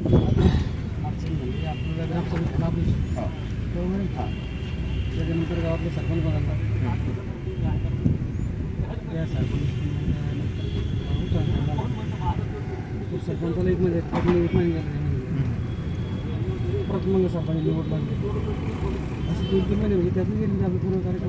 अडचण म्हणजे आपल्याला ग्रामसभेत होणार आपली बरोबर आहे? हां त्याच्यानंतर गावातले सरपंच बघायला त्या सरपंच सरपंचाला एक म्हणजे एक महिने झाले. परत मग सरपंच निवड लागली असं दोन तीन महिने म्हणजे त्यातून गेले आपले पूर्ण कार्यक्रम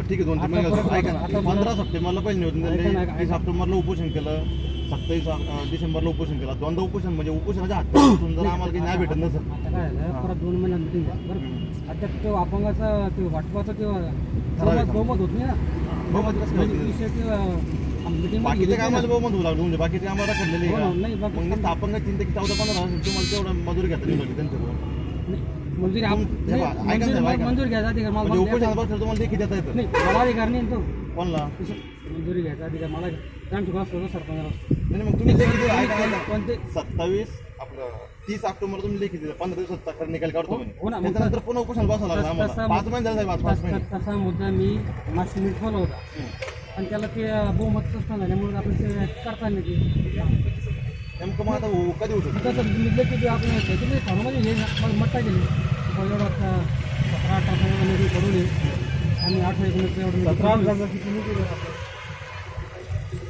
ठीक आहे दोन तीन महिने पंधरा सप्टेंबरला पहिली नियोजन ऐका झाले ना, ऐका. तीस ऑक्टोबरला उपोषण केलं सत्तावीस डिसेंबरला उपोषण केलं. दोनदा उपोषण म्हणजे उपोषणाच्या हातात जर आम्हाला काही न्याय भेटत नसेल. आता काय झालं? परत दोन महिन्यात मिटिंग झाली. बरं. आता तो अपंगाचा ते वाटपाचा ते बहुमत बहुमत होत नाही ना? बहुमत कसं काय होत? नाही? विषय ते बाकीचे कामाला. बहुमत होऊ लागलं. म्हणजे बाकीचे कामाला रखडलेले हो नाही, का? बाकी- मग नुसतं अपंग चिंता की चौदा पंधरा हजार तुम्हाला तेवढं मजुरी घेता येऊ लागली त्यांच्याकडून. नाही, मंजुरी आप- तुम- नाही, हे बघा, ऐका ना, मंजुरी- साहेब, ऐका. मंजुरी अधिकार मला म्हणजे मला उपोषणापासून तुम्हाला देखील देता येतं. नाही मला अधिकार नाही ना तो. कोणला? मंजुरी घ्यायचा अधिकार मला ग्रामसभा असतो सरपंचाला असतो नाही मग तुम्ही लेखी दिलं, ऐका ऐका कोणते सत्तावीस आपलं तीस ऑक्टोबर तुम्ही लेखी दिलं पंधरा दिवसात तक्रार निकाल काढतो म्हणे. हो ना, मग त्याच्यानंतर पुन्हा उपोषण बसावं लागलं तसं- आम्हाला तसं- पाच महिने झाले साहेब आज पाच तसा महिने तसा मुद्दा मी मागच्या मी ठेवला होता. आणि त्याला ते बहुमत स्पष्ट झाल्यामुळे आपण ते करता नाही ते नेमकं मग आता हो- कधी होऊ शकतं कसं निघलं की ते आपण हे मट्टा गेली एवढा सतरा अठरा पडून आणि अठरा एकोणीस एवढं सतरा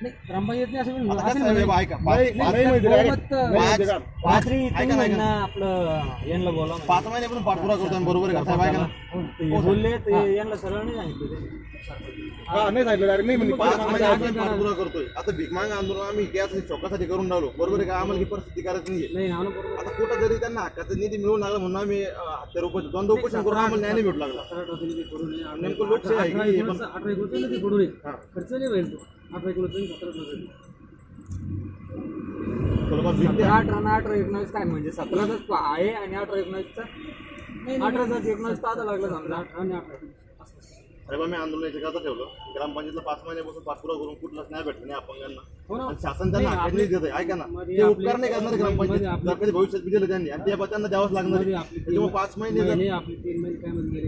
नाही ग्रामपंचायत नाही असं मी- आता असं कसं नाही आहे, म्हणत. ऐका पाच नाही, पाच- नाही, बहुमत- पाच- पाच रे, ऐका तुम्ही ना, ऐका म्हणा ना. आपलं यांना बोला पाच महिन्यापासून पाठपुरा करतो बरोबर आहे का साहेब ऐका ना हो, बोलले ते यांना सरळ नाही सांगितलं ते. नाही सांगितलं डायरेक्ट नाही म्हणे पाच महिन्यापासून पाठपुरा करतोय आता भीकमांग आंदोलन आम्ही गॅस चौकासाठी करून राहिलो बरोबर आहे का आम्हाला ही परिस्थिती करायची नाहीये नाही बरोबर आता कुठं जरी त्यांना हक्काचा निधी मिळून लागला म्हणून आम्ही अं, हत्यार उपोषण दोनदा उपोषण करून आम्हाला न्याय नाही भेटू लागला अठरा नेमकं लोकशाही आहे की अठरा नाही हे एकोणीस- पण- अठरा एकोणीसमध्ये पडून ये. हा. खर्च नाही होईल तो सतरा अठरा अठरा एकोणावीस काय म्हणजे सतराचाच आहे आणि अठरा एकोणावीसचा अठराचाच एकोणावीस ताजा लागला समजा. अठरा आणि अठरा. साहेब आम्ही आंदोलन करता ठेवलं ग्रामपंचायतला पाच महिन्यापासून पाठपुरा करून कुठलाच न्याय भेटला नाही अपंगांना हो. आणि शासन त्यांना नाही, निधी देत ऐका ना ते उपकार नाही करणार ग्रामपंचायत भविष्यात दिलं त्यांनी आणि ते पण त्यांना द्यावंच लागणार आहे. त्याच्यामुळे पाच महिने तीन महिने काय म्हणजे?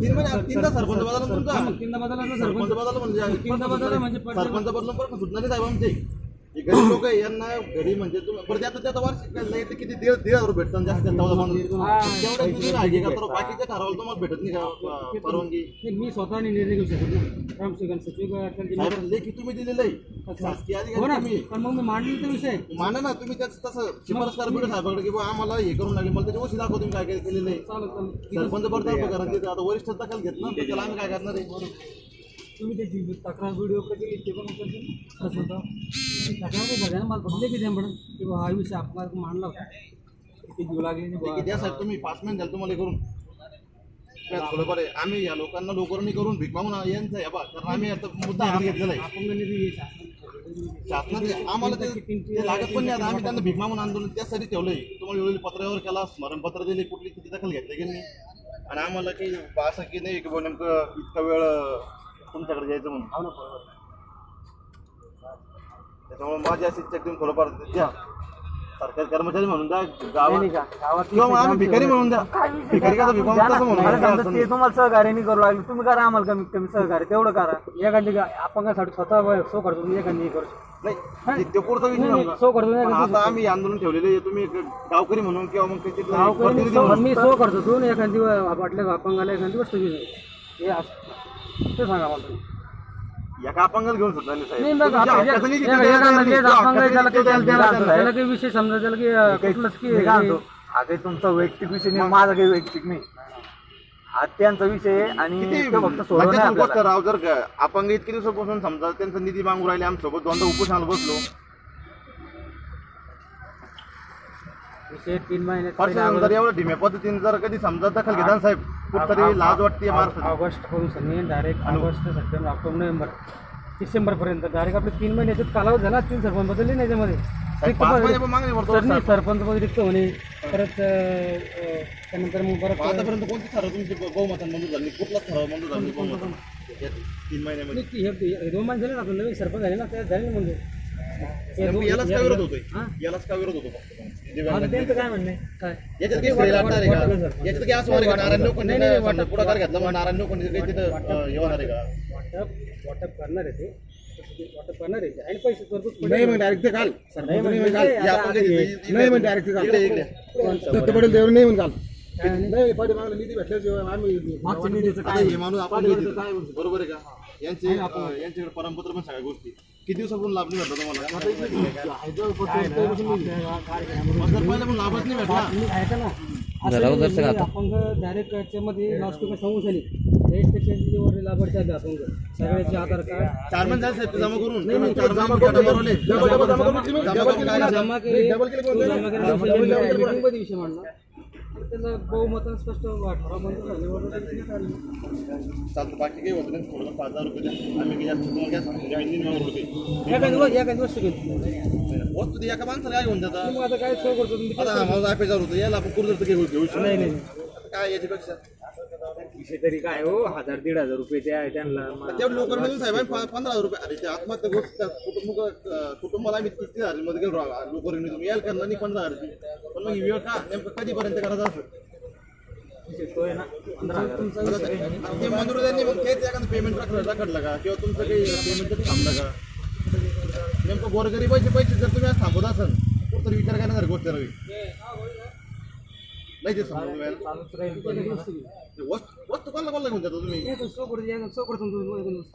तीन महिने तीनदा सरपंच बदलला तुमचा तीनदा बदलला सरपंच सरपंच बदलला म्हणजे तीनदा बदलला म्हणजे. सरपंच बदलून पण सुटणार नाही साहेब आमचे गरीब लोक यांना घरी म्हणजे तुम्ही बरं त्यात त्याचा वार्षिक नाही तर किती दीड दीड हजार भेटतात जास्त का तर बाकीच्या ठरावाला तुम्हाला भेटत नाही का परवानगी? मी स्वतः निर्णय घेऊ शकत नाही ग्रामसेवक सचिव अटलजी साहेब, लेखी तुम्ही दिलेलं आहे. शासकीय हो अधिकारी पण मग मी मांडली तो विषय. माना ना तुम्ही त्याच तसं शिफारस करा भेटू साहेबाकडे की आम्हाला हे करून लागले. मला त्याची दाखव तुम्ही काय काय केलेलं आहे. सरपंच आता वरिष्ठ दखल घेत ना तर त्याला आम्ही काय करणार आहे? तुम्ही त्याची तक्रार व्हिडिओ केली ते पण उचलतील? कसं होतं. तक्रार सगळ्यांना मला फक्त किती पडून की हा विषय आपला मांडला होता. किती जीव लागले द्या साहेब तुम्ही पाच महिने झाले तुम्हाला हे करून. थोडंफार आहे. आम्ही या लोकांना लोकांनी करून भीक मागून यांचं आहे बा कारण आम्ही आता मुद्दा हाती घेतलेला आहे. आपण निधी हे शासन- शासनात आम्हाला ते ते लागत पण नाही. आता आम्ही त्यांना भीक मागून आंदोलन त्यासाठी ठेवलंय. तुम्हाला वेळोवेळी पत्रावर केला स्मरणपत्र दिले कुठली किती दखल घेतली की नाही? आणि आम्हाला काही असं की नाही की बुवा नेमकं इतका वेळ तुमच्याकडे यायचं म्हणून हो ना, बरोबर. त्याच्यामुळे माझी अशी इच्छा तुम्ही थोडंफार द्या सरकारी कर्मचारी म्हणून द्या गावात नाही का गावात किंवा आम्ही भिकारी म्हणून द्या भिकारी का भिक मागून तसं म्हणून मला द्या. समजा ते तुम्हाला सहकार्य नाही करू लागले तुम्ही करा आम्हाला कमीत कमी सहकार्य तेवढं करा एखादी अपंगासाठी स्वतः सो करतो तुम्ही एखादी हे करू शकतो नाही ते- ते पुढचा विषय नाही, नाही, नव्हता. सो करतो पण ना आता आम्ही आंदोलन ठेवलेले आहे. तुम्ही एक गावकरी म्हणून किंवा मग तिथलं गावकरी मी प्रतिनिधी सो- म्हणून मी सो करतो तू एखादी वाटल्या अपंगाला एखादी वस्तू घेऊन. हे असं ते सांगा मला तुम्ही. एका अपंगाला घेऊन नाही साहेब नाही, मग तुमच्या आता हक्काचं नाही, जे- तिथे जे- द्यायला जे- नाही. जे तुमच्या अपंग आहे, हक्काचं त्याला नाही, काही- द्यायला त्याला- नाही. त्याला काही विषय समजा त्याला अं, कुठलंच की मी काय हे- म्हणतो हा काही तुमचा वैयक्तिक विषय नाही माझा काही वैयक्तिक नाही हा त्यांचा विषय आहे आणि किती तो फक्त सोडवणे मज्जाची गोष्ट आपल्याला. राव जर का अपंग इतके दिवसापासून समजा त्यांचा निधी मागू राहिले आमच्यासोबत दोनदा उपोषणाला बसलो विषय तीन महिन्यात जर एवढं ढिम्या पद्धतीने जर कधी समजा दखल घेता ना साहेब कुठतरी लाज वाटते महाराष्ट्रात ऑगस्टपासून सनी direct August September October November December पर्यंत. डायरेक्ट आपले तीन महिन्याचे कालावधी झाला तीन सरपंच बदलले नाही नाही, सरपंच पद रिक्त होणे. परत त्यानंतर मग परत आतापर्यंत कोणती ठराव तुमची बहुमतान मंजूर झाली? कुठलाच ठराव मंजूर झाली तीन महिन्यामध्ये. दोन महिने झाले ना नवीन सरपंच झाले ना ते झाले ना म्हणजे यालाच का विरोध होतोय? यालाच का विरोध होतो फक्त काय म्हणणं आहे? काय? याच्यात काही श्रेय लागणार आहे वाटलं का सर. याच्यात काही असं होणार आहे का नारायण समजा पुढाकार घेतला मग नारायण लोकांनी काही तिथं अं, हे होणार आहे का? वाटप वाटप करणार आहे ते. तसं ते वाटप करणार आहे. ते आणि पैसे तरतूद पडले. नाही मग डायरेक्ट घाल नाही मग डायरेक्ट घाल पटेल देवर नाही मग घाल नाही. पाठीमागला निधी भेटल्याशिवाय आम्ही मागच्या निधीचं आता काय? माणूस आपण. बरोबर आहे का? यांचे यांच्याकडे परमपत्र पण सगळ्या गोष्टी. किती दिवसापासून लाभ नाही भेटला तुम्हाला पहिला पण लाभच नाही भेटला म्हणजे अपंग डायरेक्ट याच्यामध्ये लास्टला सांगू झाली लाभार्थी अपंग सगळ्याचे आधार कार्ड चार महिने झाले साहेब जमा करून चार जमा करून जमा केली? जमा केले विषय मांडला त्याला बहुमतानं स्पष्ट ठराव मंजूर झाले. चालतं बाकी काही होत नाही थोडं पाच हजार रुपये. आम्ही जास्त तुम्हाला काय सांगतो नाही मिळवून होते एखादी व- एखादी वस्तू घेतली. वस्तू ती एका माणसाला काय घेऊन मग आता काय सोय करतो? आता माझा पेजार होतं याला आपण कुठं तर घेऊ घेऊ नाही नाही. काय याच्यापेक्षा? विषय तरी काय हो? हजार दीड हजार रुपये ते आहे त्यांना. मग तेवढे लोक मिळून साहेब प- पंधरा हजार रुपये अरे ते आत्महत्या गोष्ट त्या कुटुंब अं, कुटुंबाला आम्ही तीस तीस हजारमध्ये गेलो लोक तुम्ही याल करणार नाही पंधरा हजारची पण मग ही वेळ का नेमकं कधीपर्यंत करायचं असं? तो आहे ना. पंधरा हजार. आता ते- ते मंजूर त्यांनी मग तेच एखादं पेमेंट रखडलं का? किंवा तुमचं काही पेमेंट थांबलं का? नेमकं गोरगरीबाचे पैसे जर तुम्ही आज थांबवत असाल तर विचार करण्यासारखी गोष्ट राहील नाही ते समजून घ्यायला. चालूच राहील वस्तू वस्तू कोणाला कोणाला घेऊन जाता तुम्ही एक सो करतो एक सो करतो तुम्ही